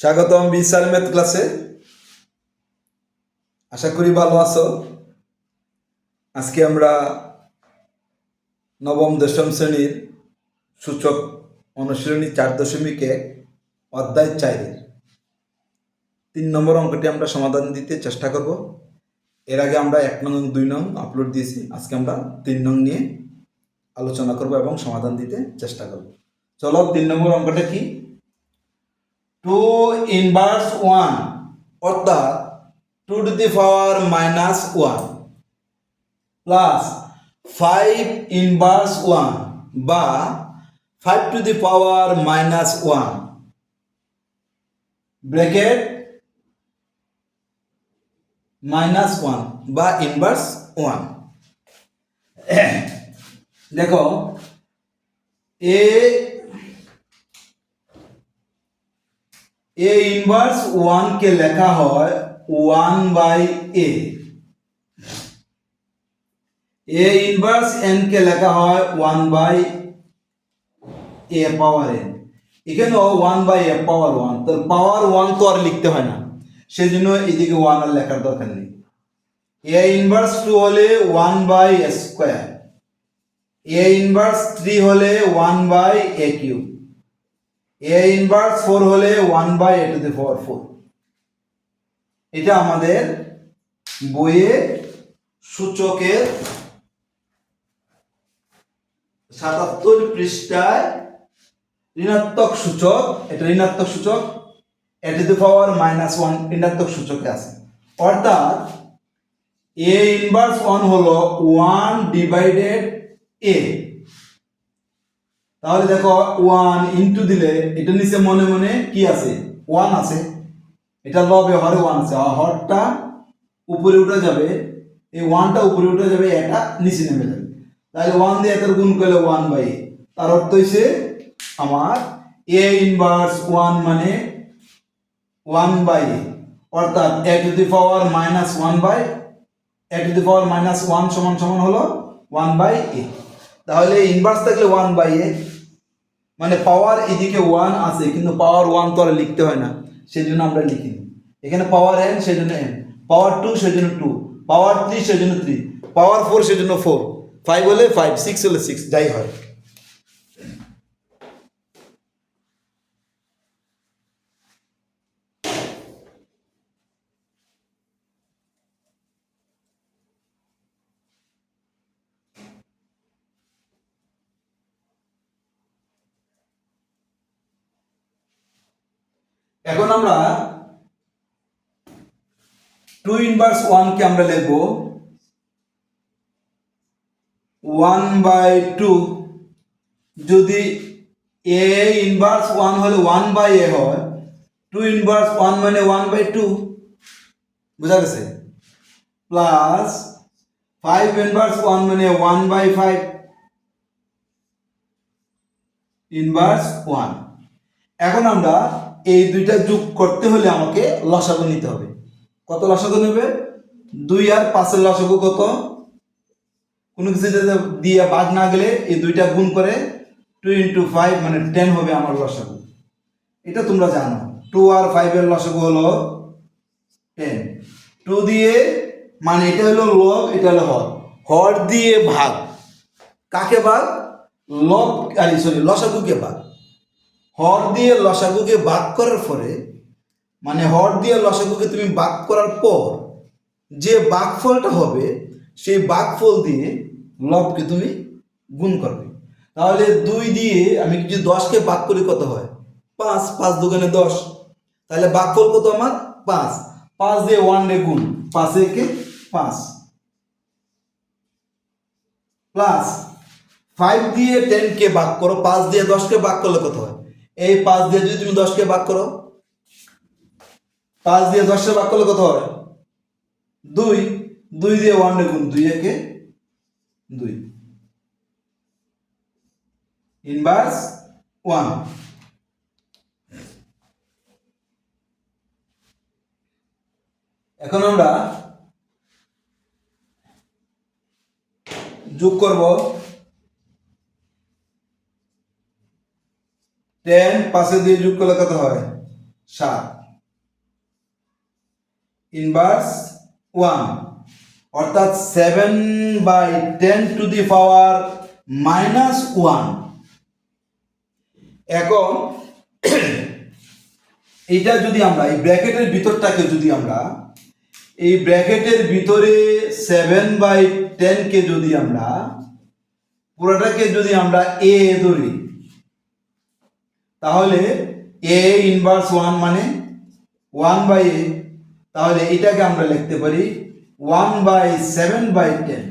স্বাগতম বিশাল ম্যাথ ক্লাসে। আশা করি ভালো আছো। আজকে আমরা নবম, দশম শ্রেণির সূচক অনুশীলনী চার দশমিক এক, অধ্যায় চারের তিন নম্বর অঙ্কটি আমরা সমাধান দিতে চেষ্টা করব। এর আগে আমরা এক নং, দুই নং আপলোড দিয়েছি। আজকে আমরা তিন নং নিয়ে আলোচনা করব এবং সমাধান দিতে চেষ্টা করব। চলো তিন নম্বর অঙ্কটা কি? টু ইনভার্স ওয়ান অর্থাৎ two to the power minus one plus five inverse one বা five to the power minus one. Bracket minus one বা ইনভার্স ওয়ান। দেখো, এ এ ইনভার্স ওয়ান কে লেখা হয় one by a a inverse n কে লেখা হয় one by a power n এখানেও one by a power one তো পাওয়ার ওয়ান তো আর লিখতে হয় না। সেজন্য এদিকে ওয়ান আর লেখার দরকার নেই। এ ইনভার্স টু হলে one by square a inverse three হলে one by a cube a inverse four হলে one by a to the power four এটা আমাদের বইয়ে সূচকের সাতাত্তর পৃষ্ঠায় ঋণাত্মক সূচক, এটা ঋণাত্মক সূচক a to the power minus one ঋণাত্মক সূচকে আছে। অর্থাৎ এ ইনভার্স ওয়ান হলো ওয়ান ডিভাইডেড এ তাহলে দেখো ওয়ান ইন্টু দিলে এটা নিচে মনে মনে কি আছে? ওয়ান আছে। এটা লবে, হরে ওয়ান আছে। হরটা উপরে উঠে যাবে, এই ওয়ানটা উপরে উঠে যাবে, এটা নিচে নেমে যাবে। তাহলে ওয়ান দিয়ে এত গুণ করলে ওয়ান বাই তার অর্থ হইছে আমার এ ইনভার্স ওয়ান মানে ওয়ান বাই অর্থাৎ a to the power minus one by a to the power minus one সমান সমান হলো ওয়ান বাই এ তাহলে ইনভার্স থাকলে ওয়ান বাই এ মানে পাওয়ার এদিকে ওয়ান আছে, কিন্তু পাওয়ার ওয়ান তো আর লিখতে হয় না সেই জন্য আমরা লিখি এখানে পাওয়ার এন সেই জন্য এন পাওয়ার টু সেই জন্য টু পাওয়ার থ্রি সেই জন্য থ্রি পাওয়ার ফোর সেই জন্য ফোর ফাইভ হলে ফাইভ সিক্স হলে সিক্স যাই হয়। এখন আমরা টু ইনভার্স ওয়ানকে আমরা লিখব ওয়ান বাই টু যদি এ ইনভার্স ওয়ান হলে ওয়ান বাই এ হয় টু ইনভার্স ওয়ান মানে ওয়ান বাই টু বুঝা গেছে? প্লাস ফাইভ ইনভার্স ওয়ান মানে one by five inverse one এখন আমরা এই দুইটা যোগ করতে হলে আমাকে লসাগু নিতে হবে। কত লসাগু নেবে? দুই আর পাঁচের লসাগু কত? কোনো কিছু দিয়ে বাদ না গেলে এই দুইটা গুণ করে টু ইন্টু ফাইভ মানে টেন হবে আমার লসাগু। এটা তোমরা জানো। টু আর ফাইভের লসাগু হলো টেন টু দিয়ে মানে এটা হলো লব এটা হলো হর। হর দিয়ে ভাগ। কাকে ভাগ? লব আরে সরি লসাগুকে ভাগ। হর দিয়ে লসাগুকে ভাগ করার পরে মানে হর দিয়ে লসাগুকে তুমি ভাগ করার পর যে বাঘফলটা হবে, সেই বাঘফল দিয়ে লবকে তুমি গুণ করবে। তাহলে দুই দিয়ে আমি যদি দশকে ভাগ করি কত হয়? পাঁচ পাঁচ দোকানে দশ। তাহলে বাঘফল কত আমার? পাঁচ। পাঁচ দিয়ে ওয়ান ডে গুণ। পাঁচ একে পাঁচ। প্লাস ফাইভ দিয়ে টেনকে ভাগ করো, পাঁচ দিয়ে দশকে ভাগ করলে কত হয়? এই পাঁচ দিয়ে যদি তুমি দশকে ভাগ করো, পাঁচ দিয়ে দশকে ভাগ করলে কত হয় দুই দুই দিয়ে ওয়ান গুণ দুই, একে দুই। ইনভার্স ওয়ান এখন আমরা যোগ করব টেন পাশে দিয়ে যোগ করলে কত হয়? সাত। Inverse one. অর্থাৎ seven by ten to the power minus one. এখন এটা যদি আমরা, এই ব্র্যাকেটের ভিতরটাকে যদি আমরা, এই ব্র্যাকেটের ভিতরে সেভেন বাই টেনকে যদি আমরা, পুরোটাকে যদি আমরা এ ধরি তাহলে এ ইনভার্স ওয়ান মানে ওয়ান বাই এ তাহলে এটাকে আমরা লিখতে পারি one by seven by ten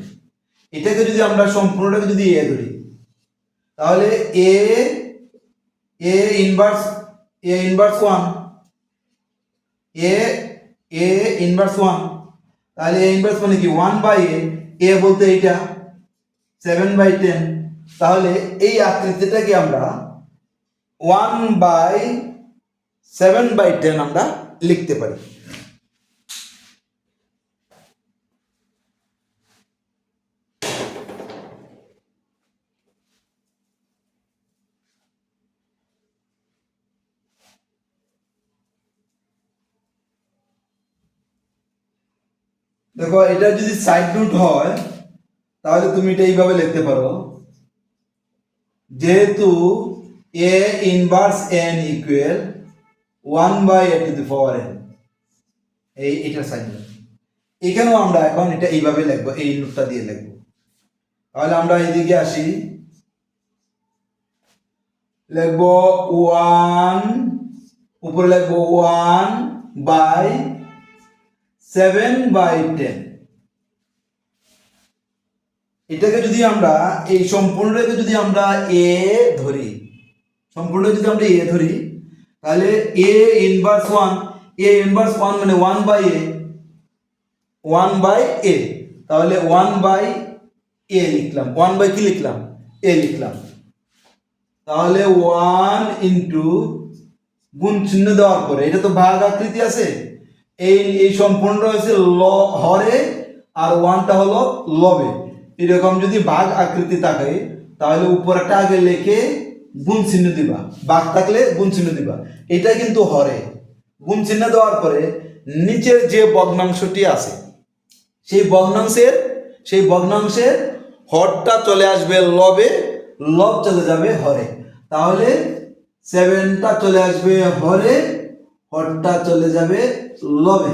এটাকে যদি আমরা সম্পূর্ণটাকে যদি এ ধরি, তাহলে a a inverse a inverse one a a inverse one তাহলে এ ইনভার্স মানে কি? ওয়ান বাই এ এ বলতে এইটা সেভেন বাই টেন তাহলে এই আকৃতিটাকে আমরা one by seven by ten আমরা লিখতে পারি। দেখো, এটা যদি সাইড রুট হয়, তাহলে তুমি এটা এইভাবে লিখতে পারো। যেহেতু a inverse n equal one by a to the power n এই এটার সাইড এখানেও আমরা এখন এটা এইভাবে লিখব, এই নোটটা দিয়ে লিখব। তাহলে আমরা এদিকে আসি। লিখব ওয়ান উপরে লিখব one by seven by ten এটাকে যদি আমরা, এই সম্পূর্ণটাকে যদি আমরা এ ধরি সম্পূর্ণ যদি আমরা এ ধরি, তাহলে a inverse one a inverse one মানে one by a one by a তাহলে ওয়ান বাই এ লিখলাম। ওয়ান বাই কি লিখলাম? এ লিখলাম। তাহলে ওয়ান ইন্টু গুণ চিহ্ন দেওয়ার পরে, এটা তো ভাগ আকৃতি আছে, এই এই সম্পূর্ণ হয়েছে ল, হরে, আর ওয়ানটা হলো লবে। এরকম যদি ভাগ আকৃতি থাকে, তাহলে উপরটা আগে লেখে গুণ চিহ্ন দিবা বাঘ থাকলে গুণ চিহ্ন দিবা। এটা কিন্তু হরে। গুণ চিহ্ন দেওয়ার পরে নিচের যে ভগ্নাংশটি আছে, সেই ভগ্নাংশের সেই ভগ্নাংশের হরটা চলে আসবে লবে, লব চলে যাবে হরে। তাহলে সেভেনটা চলে আসবে হরে, হরটা চলে যাবে লবে।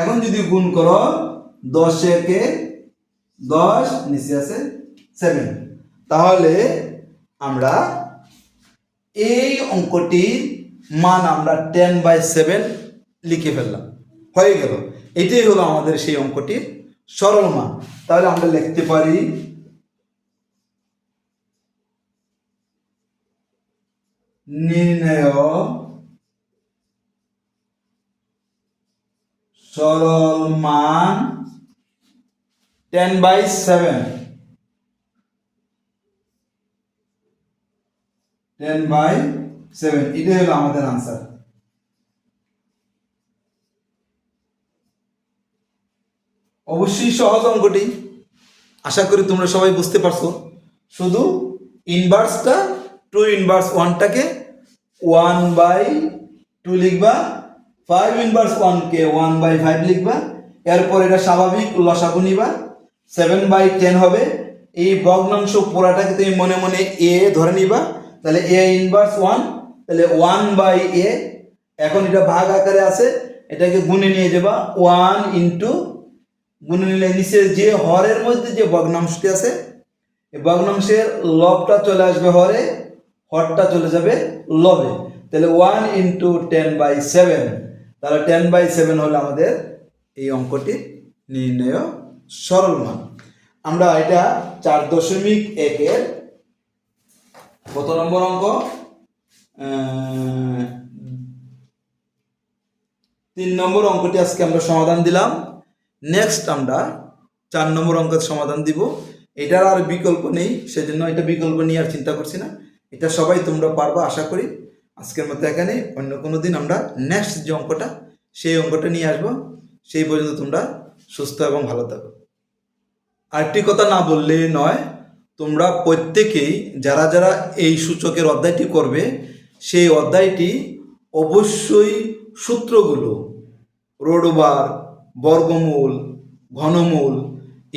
এখন যদি গুণ করো, দশ একে দশ, নিচে আছে সেভেন তাহলে আমরা এই অঙ্কটির মান আমরা টেন বাই সেভেন লিখে ফেললাম। হয়ে গেল। এটাই হলো আমাদের সেই অঙ্কটির সরল মান। তাহলে আমরা লিখতে পারি নির্ণয় সরল মান ten by seven ten by seven এটাই হলো আমাদের আনসার অবশ্যই সহজ অঙ্কটি। আশা করি তোমরা সবাই বুঝতে পারছ। শুধু ইনভার্সটা টু ইনভার্স ওয়ানটাকে ওয়ান বাই টু লিখবা ফাইভ ইনভার্স ওয়ানকে ওয়ান বাই ফাইভ লিখবা, এরপর এটা স্বাভাবিক লসাগু নিবা। সেভেন বাই টেন হবে। এই ভগ্নাংশ পুরাটাকে তুমি মনে মনে এ ধরে নিবা। তাহলে এ ইনভার্স ওয়ান তাহলে ওয়ান বাই এ এখন এটা ভাগ আকারে আছে, এটাকে গুনে নিয়ে যাবা ওয়ান ইন্টু গুনে নিলে নিচে যে হরের মধ্যে যে ভগ্নাংশটি আছে, এই ভগ্নাংশের লবটা চলে আসবে হরে, হরটা চলে যাবে লবে। তাহলে one into ten by seven তাহলে টেন বাই সেভেন হলো আমাদের এই অঙ্কটি নির্ণয় সরল মান। আমরা এটা চার দশমিক একের কত নম্বর অঙ্ক? তিন নম্বর অঙ্কটি আজকে আমরা সমাধান দিলাম। নেক্সট আমরা চার নম্বর অঙ্কের সমাধান দিব। এটার আর বিকল্প নেই, সেজন্য এটা বিকল্প নিয়ে আর চিন্তা করছি না। এটা সবাই তোমরা পারবা, আশা করি। আজকের মতো এখানে, অন্য কোনো দিন আমরা নেক্সট যে অঙ্কটা, সেই অঙ্কটা নিয়ে আসব। সেই পর্যন্ত তোমরা সুস্থ এবং ভালো থাকো। আরেকটি কথা না বললে নয় তোমরা প্রত্যেকেই যারা যারা এই সূচকের অধ্যায়টি করবে, সেই অধ্যায়টি অবশ্যই সূত্রগুলো, রোডবার, বর্গমূল, ঘনমূল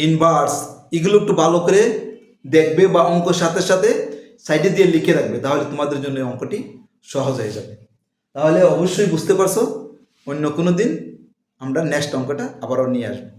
ইনভার্স এগুলো একটু ভালো করে দেখবে বা অঙ্কের সাথে সাথে সাইডে দিয়ে লিখে রাখবে, তাহলে তোমাদের জন্য অঙ্কটি সহজ হয়ে যাবে। তাহলে অবশ্যই বুঝতে পারছ, অন্য কোনো দিন আমরা নেক্সট অঙ্কটা আবারও নিয়ে আসব।